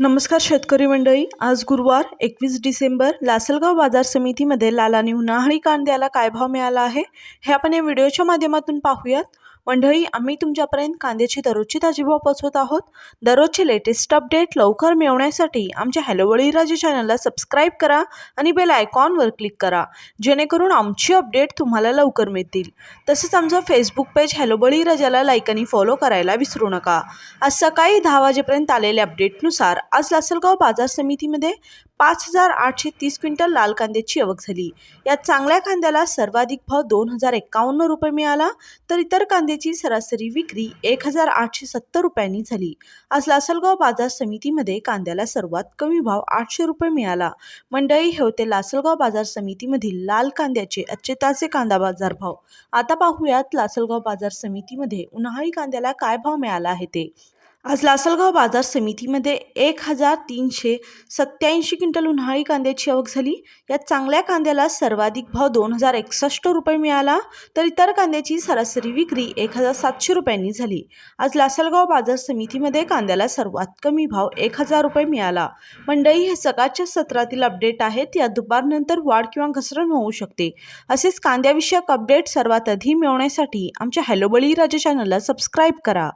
नमस्कार शेतकरी मंडळी आज गुरुवार एकवीस डिसेंबर लासलगाव बाजार समितीमध्ये लाल आणि उन्हाळी कांद्याला काय भाव मिळाला आहे हे आपण या व्हिडिओच्या माध्यमातून पाहूयात. मंडळी आम्ही तुमच्यापर्यंत कांद्याची दररोजची ताजी भाव पोहोचवत आहोत. दररोजचे लेटेस्ट अपडेट लवकर मिळवण्यासाठी आमच्या हॅलो बळीराजे चॅनलला सबस्क्राईब करा आणि बेल आयकॉनवर क्लिक करा. जेणेकरून आमची अपडेट तुम्हाला लवकर मिळतील. तसंच आमचं फेसबुक पेज हॅलो बळीराजाला लाईक आणि फॉलो करायला विसरू नका. आज सकाळी दहा वाजेपर्यंत आलेल्या अपडेटनुसार आज लासलगाव बाजार समितीमध्ये पाच हजार आठशे तीस क्विंटल लाल कांद्याची आवक झाली. यात चांगल्या कांद्याला सर्वाधिक भाव दोन हजार एक्कावन्न रुपये मिळाला तर इतर कांद्याची सरासरी विक्री एक हजार आठशे सत्तर रुपयांनी झाली. आज लासलगाव बाजार समितीमध्ये कांद्याला सर्वात कमी भाव आठशे रुपये मिळाला. मंडळी हे होते लासलगाव बाजार समितीमधील लाल कांद्याचे आजचे ताजे कांदा बाजार भाव. आता पाहूयात लासलगाव बाजार समितीमध्ये उन्हाळी कांद्याला काय भाव मिळाला आहे ते. आज लासलगाव बाजार समितीमध्ये एक हजार तीनशे सत्याऐंशी क्विंटल उन्हाळी कांद्याची आवक झाली. यात चांगल्या कांद्याला सर्वाधिक भाव दोन हजार एकसष्ट रुपये मिळाला तर इतर कांद्याची सरासरी विक्री एक हजार सातशे रुपयांनी झाली. आज लासलगाव बाजार समितीमध्ये कांद्याला सर्वात कमी भाव एक हजार रुपये मिळाला. मंडई हे सकाळच्या सत्रातील अपडेट आहेत. या दुपारनंतर वाढ किंवा घसरण होऊ शकते. असेच कांद्याविषयक अपडेट सर्वात आधी मिळवण्यासाठी आमच्या हॅलो बळीराजा चॅनलला सबस्क्राईब करा.